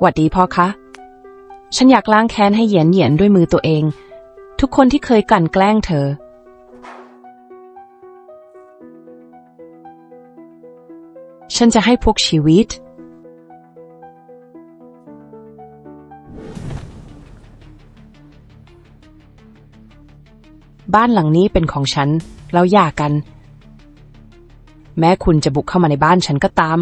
หวัดดีพ่อคะ ฉันอยากล้างแค้นให้เหยียนเหยียนด้วยมือตัวเอง ทุกคนที่เคยกลั่นแกล้งเธอ ฉันจะให้พวกชีวิต บ้านหลังนี้เป็นของฉันเราหย่ากัน แม้คุณจะบุกเข้ามาในบ้านฉันก็ตาม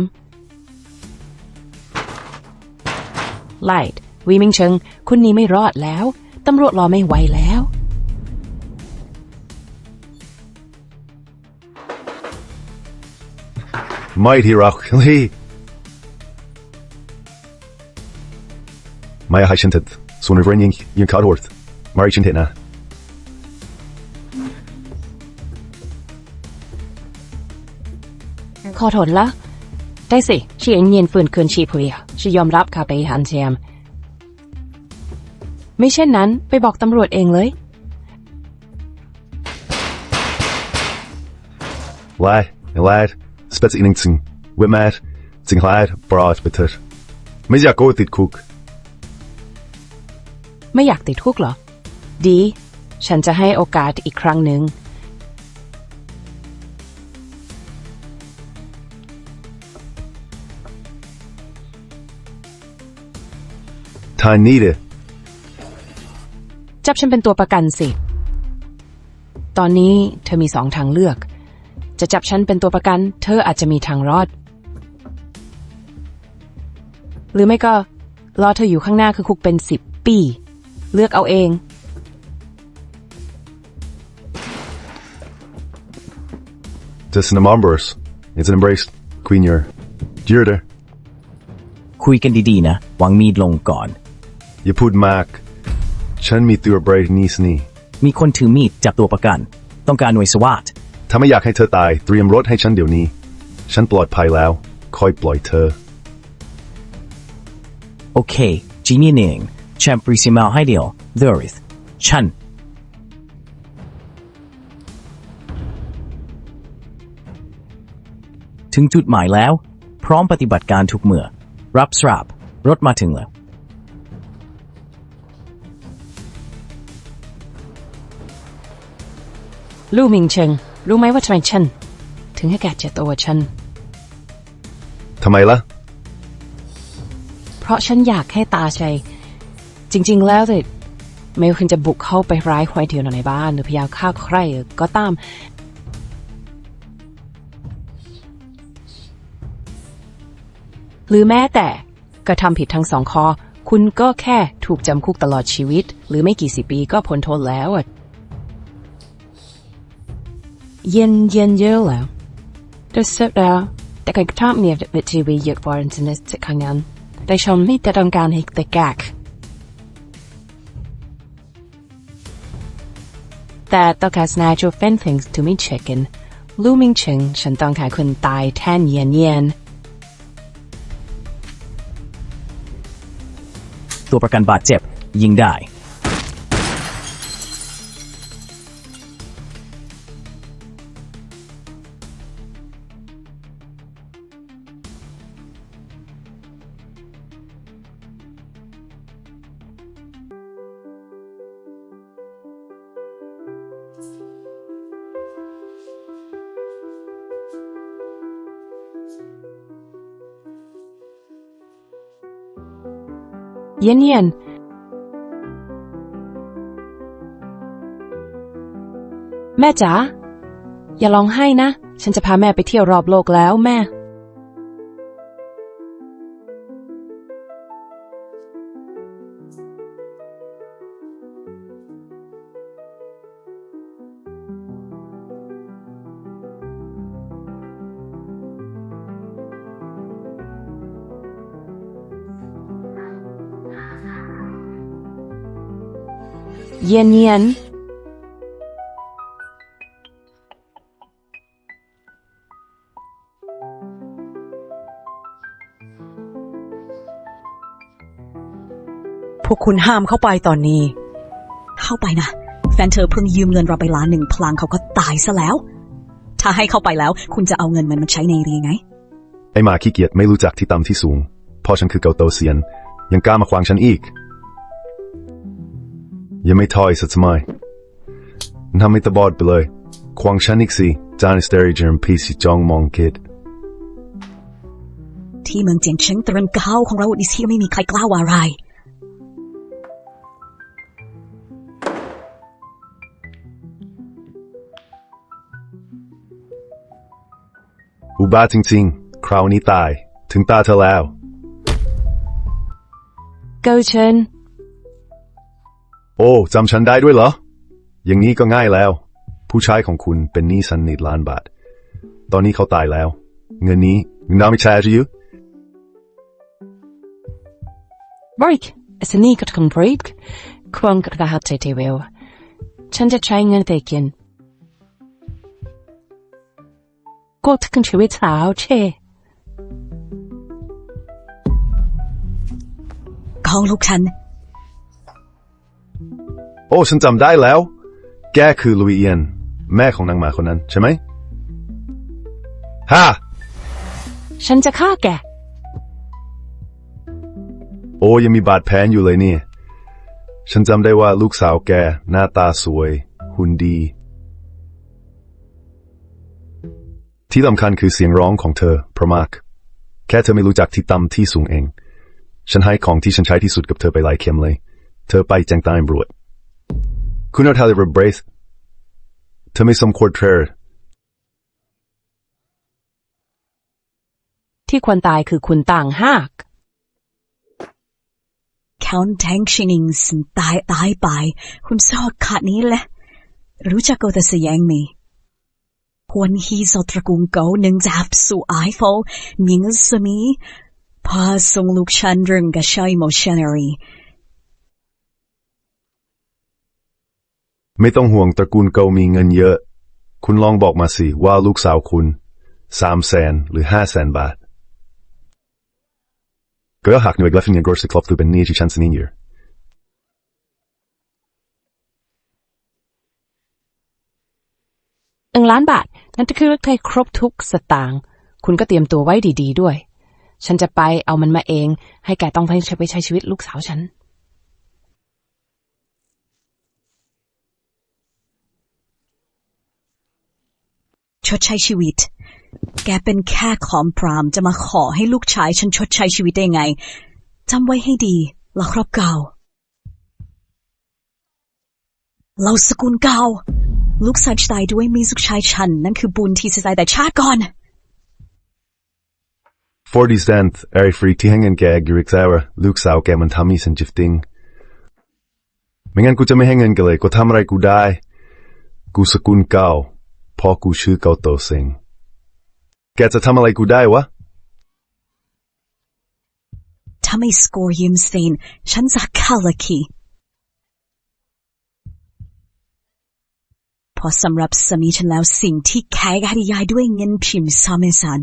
ไลท์วีมิงเชิง คุณหนี้ไม่รอดแล้ว ตำรวจรอไม่ไหวแล้ว Mighty Rock Lee. Maya Hashintid, son of Renning, Ian Codworth, Mary Chintitna. ขอโทษละ ได้สิชีเอ็นเย็นฝืนคืนชีพเรียชียอมรับค่ะไปหันเซียม ไม่เช่นนั้นไปบอกตำรวจเองเลย Lad, lad, spets innington, Whitmat, Sing Lad, Broad, Bitter. Mizia go with cook. ไม่อยากติดคุกเหรอ ดี ฉันจะให้โอกาสอีกครั้งหนึ่ง Tanita, จับฉันเป็นตัวประกันสิ ตอนนี้เธอมีสองทางเลือก จะจับฉันเป็นตัวประกัน เธออาจจะมีทางรอด หรือไม่ก็ รอเธออยู่ข้างหน้าคือคุกเป็นสิบปี เลือกเอาเอง Dis in the Mombers. It's an embraced Queen Yer. Dyrda, คุยกันดีๆนะ วางมีดลงก่อน you put Mac. Chen me through a bright niece knee. มีคนถือมีดจับตัวประกัน ต้องการหน่วยสวัสดถ้าไม่อยากให้เธอตายเตรียมรถให้ฉันเดี๋ยวนี้ ฉันปลอดภัยแล้ว คอยปล่อยเธอ โอเคจีนี่เองแชมปรีซิมาให้เดียวเดอริสฉัน ถึงจุดหมายแล้ว พร้อมปฏิบัติการทุกเมื่อ รับสรับรถมาถึงแล้ว ลู่มิงเชิงรู้ไหมว่าทำไมฉัน ถึงให้แกเจอตัวฉัน ทำไมล่ะ เพราะฉันอยากให้ตาชัย จริง ๆ แล้วแต่ไม่ว่าคุณจะบุกเข้าไปร้ายใครเดียวในบ้าน หรือพยายามฆ่าใครก็ตาม หรือแม้แต่กระทำผิดทั้งสองข้อคุณก็แค่ถูกจำคุกตลอดชีวิต หรือไม่กี่สิบปีก็พ้นโทษแล้วอะ เย็นเย็นเยอะแล้วดี๋ยสร็จแล้วแต่การกระทำเนี่ยเป็นทีวีเยกว่าอินเทอร์เน็ตจะขังงั้นได้ชมม่แต่ต้องการให้ต่แกกแต่ต้องการ natural fan things to me chicken ลูมิงชิงฉันต้องการคุณตายแทนเย็นเย็นตัวประกันบาดเจ็บยิงได้ เย็นเย็นแม่จ๋าอย่าร้องไห้นะ ฉันจะพาแม่ไปเที่ยวรอบโลกแล้วแม่ เย็นเย็นพวกคุณห้ามเข้าไปตอนนี้ เข้าไปนะ แฟนเธอเพิ่งยืมเงินเราไปล้านหนึ่งพลางเขาก็ตายซะแล้ว ถ้าให้เข้าไปแล้ว คุณจะเอาเงินมันมาใช้ในเรียไง ไอหมาขี้เกียจไม่รู้จักที่ต่ำที่สูง พอฉันคือเกาโตเซียน ยังกล้ามาขวางฉันอีก ยังไม่ถอยสักสมัยทำให้ตาบอดไปเลยขวางฉันอีกสิจานสเตอริเจอร์พีสิจ้องมองคิดที่เมืองเจียงเชิงตะรันเก้าของเราดิที่ไม่มีใครกล้าว่าอะไรอุบาทจริงๆ คราวนี้ตาย ถึงตาเธอแล้วเกาเชิญโอ้ จำฉันได้ด้วยเหรอ อย่างนี้ก็ง่ายแล้ว ผู้ชายของคุณเป็นหนี้สันนิดล้านบาท ตอนนี้เขาตายแล้ว เงินนี้น้าไม่ใช่จะอยู่บริกสนี่ก็ต้องบริกควงกระหัตใจเทวิวฉันจะใช้เงินเตกินก็ทึกชีวิตสาวเช่ของลูกฉันโอ้ฉันจำได้แล้ว แกคือลุยเอียน แม่ของนางหมาคนนั้นใช่ไหมฮ่าฉันจะฆ่าแก โอ้ยังมีบาดแผลอยู่เลยนี่ ฉันจำได้ว่าลูกสาวแกหน้าตาสวย หุ่นดี ที่สำคัญคือเสียงร้องของเธอเพราะมาก แค่เธอไม่รู้จักที่ต่ำที่สูงเอง ฉันให้ของที่ฉันใช้ที่สุดกับเธอไปหลายเข็มเลย เธอไปแจ้งตามตำรวจ คุณเอาทาลิเบอร์เบรสเธอไม่สมควรเทรดที่ควรตายคือคุณต่างหากเขาแทงชินิงสันตายตายไป คุณสอดขาดนี้แหละ รู้จักก็แต่เสียงมีควรฮีสอดตระกูลเก่าหนึ่งจับสู่ไอโฟมีเงินสมีพาส่งลูกฉันเรื่องกับชายโมชันนารี ไม่ต้องห่วงตระกูลเกามีเงินเยอะ คุณลองบอกมาสิว่าลูกสาวคุณสามแสนหรือห้าแสนบาท ก็หักหน่วยกลฟเงินกรสิคลอฟตัวเป็นนี้ที่ฉันสนิยู่หนึ่งล้านบาท นั่นก็คือเลือกไทยครบทุกสตางค์คุณก็เตรียมตัวไว้ดี ๆ ด้วย ฉันจะไปเอามันมาเอง ให้แกต้องไปใช้ไปใช้ชีวิตลูกสาวฉัน ดใช้ชีวิต แกเป็นแค่ขอมพรามจะมาขอให้ลูกชายฉันชดใช้ชีวิตได้ไงจำไว้ให้ดีเราครอบเก่า เราสกุลเก่า ลูกชายตายด้วยมีสุกชายฉัน นั่นคือบุญที่เสียใจแต่ชาติก่อน 40 cent ไอ้ฟรีที่ให้เงินแกกิริกซาวลูกสาวแกมัน พ่อกูชื่อเกาโตเซง แกจะทำอะไรกูได้วะ ถ้าไม่สกอร์ยิมสเตนฉันจะคาลคีพอสำหรับสามีฉันแล้วสิ่งที่แค่กให้ยายด้วยเงินพิมพ์สามีสัน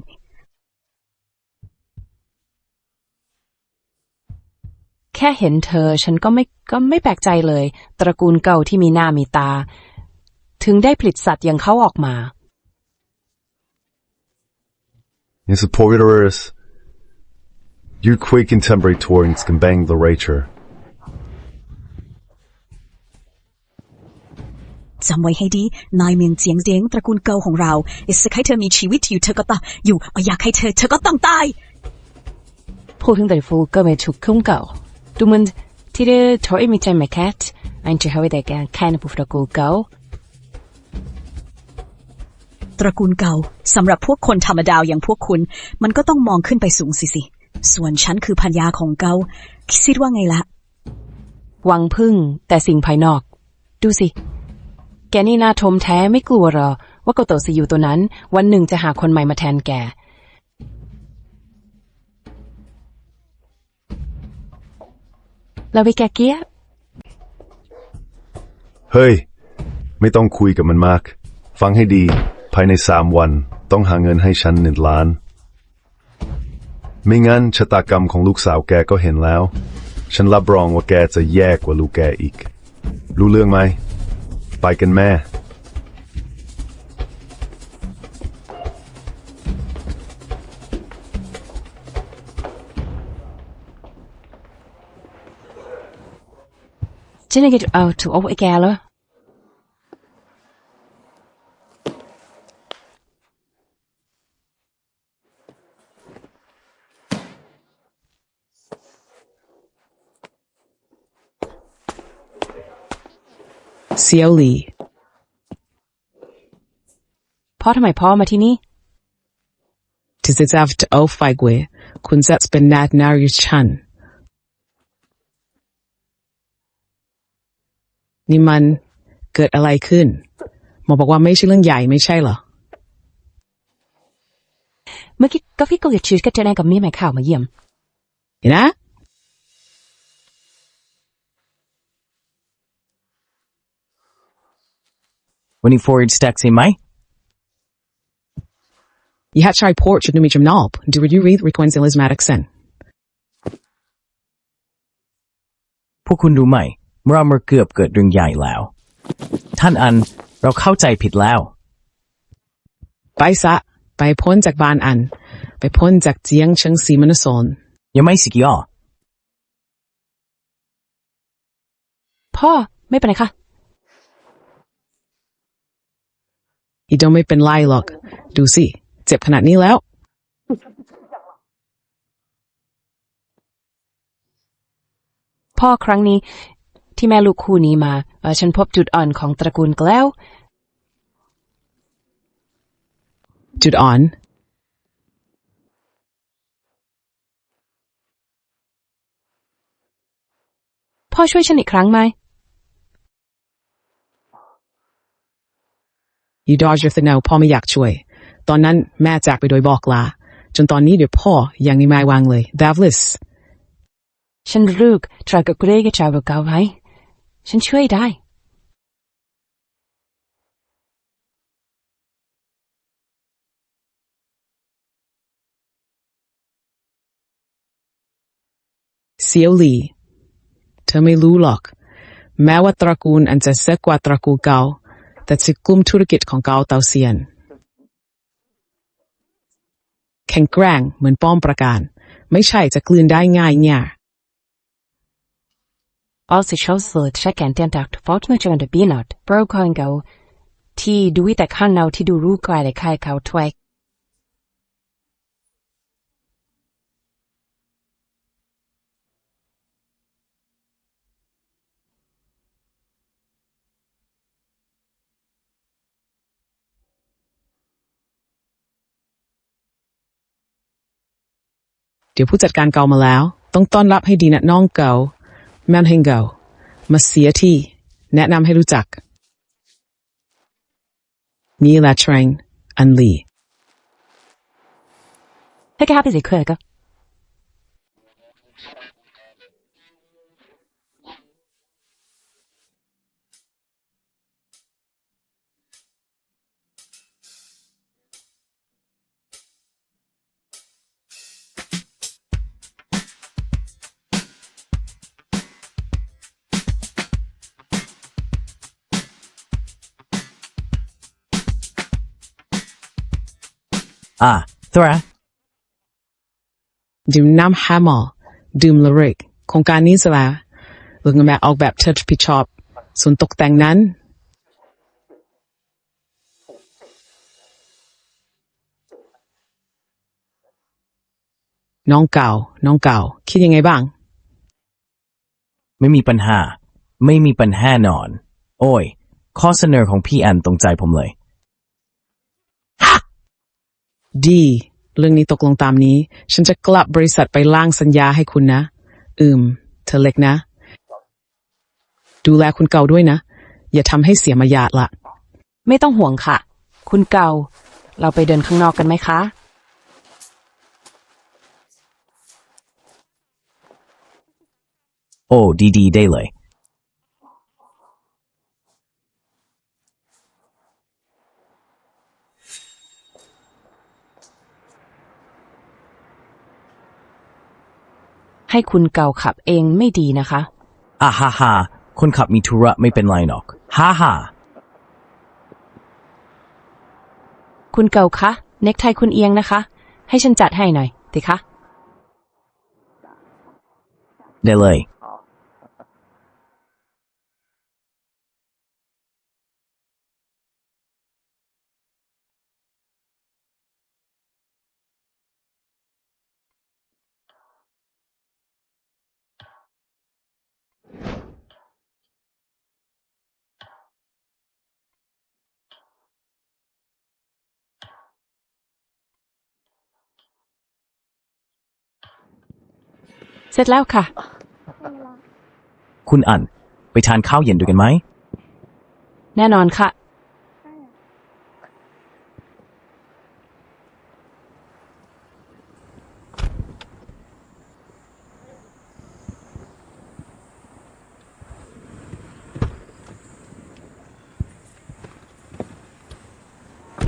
แค่เห็นเธอฉันก็ไม่ก็ไม่แปลกใจเลย ตระกูลเก่าที่มีหน้ามีตา ถึงได้ผลิตสัตว์อย่างเขาออกมา In supporters, you quick contemporary torrents can bang the racher. จำไว้ให้ดี นายเมียงเจียงเจียงตระกูลเก่าของเราอยากให้เธอมีชีวิตอยู่เธอก็ต้องอยู่อยากให้เธอเธอก็ต้องตายพูดถึงแต่ฟูก็ไม่ถูกคุ้มเก่าดูมันที่ได้ถอยมีใจไม่แคทอันจะให้ได้แกแค่ในผู้ตระกูลเก่า ตระกูลเก่าสำหรับพวกคนธรรมดาอย่างพวกคุณ มันก็ต้องมองขึ้นไปสูงสิสิ ส่วนฉันคือพันยาของเก่าคิดว่าไงละหวังพึ่งแต่สิ่งภายนอก ดูสิ แกนี่น่าทมแท้ไม่กลัวหรอ ว่าโกโตซีอยู่ตัวนั้น วันหนึ่งจะหาคนใหม่มาแทนแกแล้วไปแกเกี้ย เฮ้ย ไม่ต้องคุยกับมันมาก ฟังให้ดี ภายในสามวันต้องหาเงินให้ฉันหนึ่งล้าน ไม่งั้นชะตากรรมของลูกสาวแกก็เห็นแล้ว ฉันรับรองว่าแกจะแย่กว่าลูกแกอีก รู้เรื่องไหม ไปกันแม่ฉันจะเอาถูกเอาไอ้แกแล้ว เซียวหลีพ่อทำไมพ่อมาที่นี่ที่จะจับจะเอาไฟกวยคุณจะเป็นนาดนาริชันนี่มันเกิดอะไรขึ้น หมอบอกว่าไม่ใช่เรื่องใหญ่ไม่ใช่เหรอ เมื่อกี้ก็พี่ก็เกิดชื่อกับเจนกับมีแม่ข่าวมาเยี่ยมเห็นนะ วันนี้ forward stack ใช่ไหม You had try port should numit knob. Do you read requins Elismatic sen? พวกคุณรู้ไหมเราเมื่อเกือบเกิดเรื่องใหญ่แล้ว ท่านอันเราเข้าใจผิดแล้ว ไปซะ ไปพ้นจากบ้านอัน ไปพ้นจากเจียงเชิงสีมนสนยังไม่สิกยอ พ่อ ไม่เป็นไรค่ะ อีดงไม่เป็นไรหรอก ดูสิ เจ็บขนาดนี้แล้ว พ่อครั้งนี้ที่แม่ลูกคู่นี้มาเอ่อฉันพบจุดอ่อนของตระกูลแกล้ว จุดอ่อน พ่อช่วยฉันอีกครั้งไหม You dodge your thing พ่อไม่อยากช่วย ตอนนั้นแม่จากไปโดยบอกลา จนตอนนี้เดี๋ยวพ่อยังไม่มาวางเลยดาวลิสฉันรู้ทรากับเกรกจะเอาเก่าไว้ฉันช่วยได้เซียวหลีเธอไม่รู้หรอก แม้ว่าตระกูลอันจะเซ็กกว่าตระกูลเก่า แต่จะกลุ่มธุรกิจของเก่าเตาเซียน แข็งแกร่งเหมือนป้อมประการ ไม่ใช่จะกลืนได้ง่ายเนี่ย Als ich auslet checken den Tag fort mit schon der Binot, bro kan go. Ti du ite kan now ti du ru kai de kai kau twek. ดี๋ยวผู้จัดการเก่ามาแล้ว ต้องต้อนรับให้ดีนะน้องเก่าแมนเฮงเก่ามาเสียที่ แนะนำให้รู้จัก นี่แหละเทรนอันลี Hek happy ze kweka. อ่าท ราดื่มน้ำแฮมอลดื่มลริกโครงการนี้จะแล้วเรื่องแม่ออกแบบเทิดผิดชอบส่วนตกแต่งนั้น น้องเก่า น้องเก่า คิดยังไงบ้าง ไม่มีปัญหา ไม่มีปัญหานอน โอ้ย ข้อเสนอของพี่อันตรงใจผมเลย ดี เรื่องนี้ตกลงตามนี้ ฉันจะกลับบริษัทไปล่างสัญญาให้คุณนะ อืม เธอเล็กนะ ดูแลคุณเก่าด้วยนะ อย่าทำให้เสียมารยาทละ ไม่ต้องห่วงค่ะ คุณเก่า เราไปเดินข้างนอกกันไหมคะ โอ้ดีๆได้เลย ให้คุณเก่าขับเองไม่ดีนะคะ อ่าฮ่าฮ่าคนขับมีธุระไม่เป็นไรหรอก ฮ่าฮ่าคุณเก่าคะเน็กไทคุณเอียงนะคะ ให้ฉันจัดให้หน่อยติคะ ได้เลย ร็จแล้วค่ะ คุณอันไปทานข้าวเย็นด้วยกันไหม แน่นอนค่ะ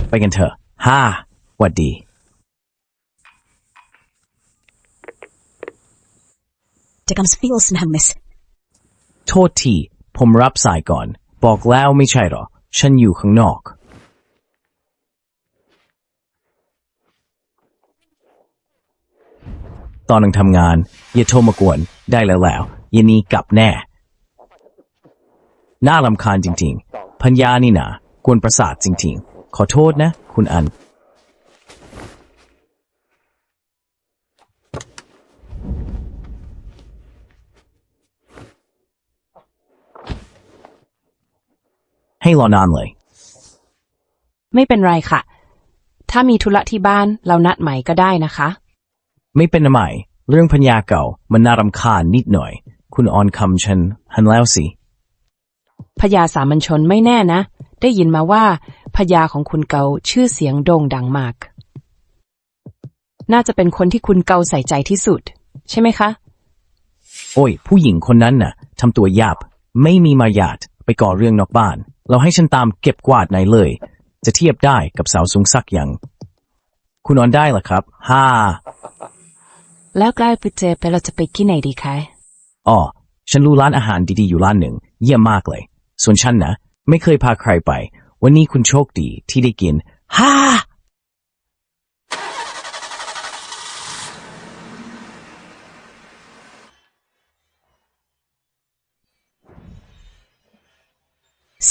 ไปกันเถอะฮ่าหวัดดี จะกำสฟิลสนะมิสโทษที ผมรับสายก่อน บอกแล้วไม่ใช่หรอ ฉันอยู่ข้างนอก ตอนนังทำงาน อย่าโทรมากวน ได้แล้วแล้วย็นนี้กลับแน่ น่ารำคาญจริง ๆ พัญญานี่นะกวนประสาทจริง ๆ ขอโทษนะ คุณอัน ให้รอนานเลย ไม่เป็นไรค่ะ ถ้ามีธุระที่บ้านเรานัดใหม่ก็ได้นะคะ ไม่เป็นใหม่เรื่องพัญญาเก่ามันน่ารำคาญนิดหน่อย คุณออนคำฉันหันแล้วสิพญาสามัญชนไม่แน่นะ ได้ยินมาว่าพญาของคุณเกาชื่อเสียงโด่งดังมาก น่าจะเป็นคนที่คุณเกาใส่ใจที่สุด ใช่ไหมคะ โอ้ย ผู้หญิงคนนั้นน่ะทำตัวหยาบ ไม่มีมารยาทไปก่อเรื่องนอกบ้าน เราให้ฉันตามเก็บกวาดไหนเลย จะเทียบได้กับสาวสูงสักอย่าง คุณออนได้เหรอครับฮ่าแล้วใกล้ไปเจอไปเราจะไปที่ไหนดีคะอ๋อฉันรู้ร้านอาหารดีๆอยู่ร้านหนึ่ง เยี่ยมมากเลย ส่วนฉันนะ ไม่เคยพาใครไป วันนี้คุณโชคดีที่ได้กินฮ่า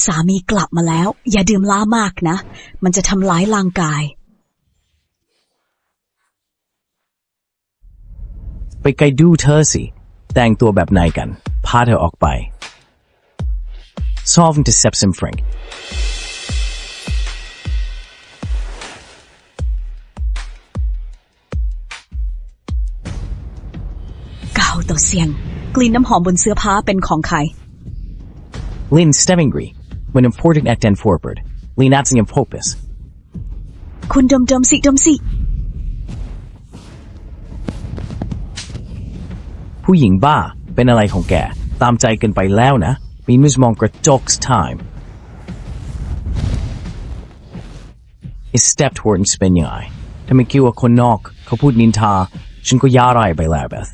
สามีกลับมาแล้ว อย่าดื่มเหล้ามากนะ มันจะทำร้ายร่างกาย ไปไกลดูเธอสิ แต่งตัวแบบไหนกัน พาเธอออกไป Solving Deception Frank เก่าต่อเสียง กลิ่นน้ำหอมบนเสื้อผ้าเป็นของใคร Lin Stemmingry when imported at Den Forward Lin Atsingham Popus คุณดมดมสิดมสิ ผู้หญิงบ้าเป็นอะไรของแก ตามใจเกันไปแล้วนะ มีมิสมองกระจก time Is stepped toward เป็นยังไงถ้าไม่คิดว่าคนนอก เขาพูดนินทา ฉันก็ย่าไรไปแล้วเบส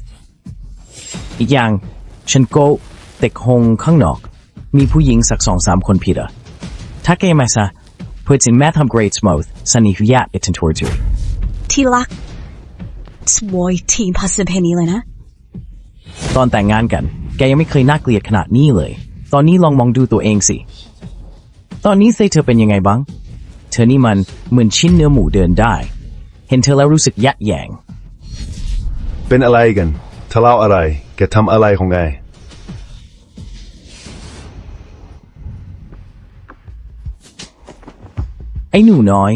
อีกอย่าง ฉันก็เด็กหงข้างนอก มีผู้หญิงสักสองสามคนผิดอะถ้าแกไม่ซะเพื่อจินแม่ทำ great smooth สันนิหุยะ it toward you ที่รักสวยทีมพัสเพนีเลยนะ ตอนแต่งงานกัน แกยังไม่เคยน่าเกลียดขนาดนี้เลย ตอนนี้ลองมองดูตัวเองสิ ตอนนี้เซเธอเป็นยังไงบ้าง เธอนี่มันเหมือนชิ้นเนื้อหมูเดินได้ เห็นเธอแล้วรู้สึกยะแยง เป็นอะไรกันทะเลาะอะไร แกทำอะไรของไง อ้หนูน้อย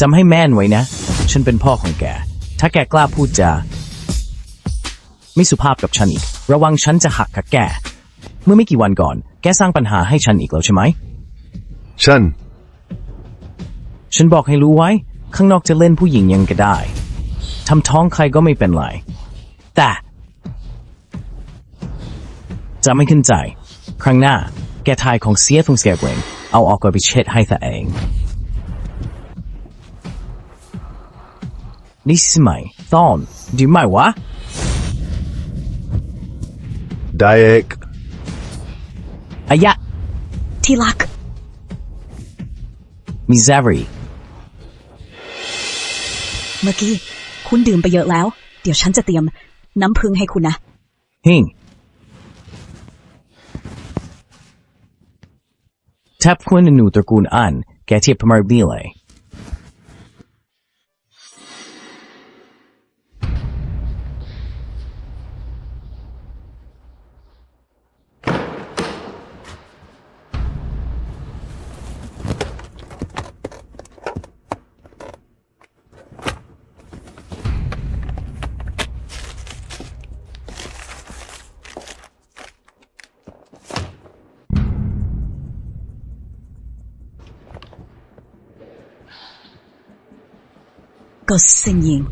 จำให้แม่นไว้นะ ฉันเป็นพ่อของแก ถ้าแกกล้าพูดจาไม่สุภาพกับฉันอีก ระวังฉันจะหักกับแก เมื่อไม่กี่วันก่อน แกสร้างปัญหาให้ฉันอีกแล้วใช่ไหม ฉัน ฉันบอกให้รู้ไว้ ข้างนอกจะเล่นผู้หญิงยังก็ได้ทำท้องใครก็ไม่เป็นไร แต่จะไม่ขึ้นใจ ครั้งหน้า แกทายของเสียทงเสียเองเอาออกไปเช็ดให้ตัวเอง นี่สมัยตอนดีไหมวะไดเอกอายะ ที่รัก มิซารีเมื่อกี้ คุณดื่มไปเยอะแล้ว เดี๋ยวฉันจะเตรียมน้ำพึ่งให้คุณนะ ฮิงแทบควรหนูตระกูลอันแกเทียบพมาร์บีเลย ก็สิ่งยิง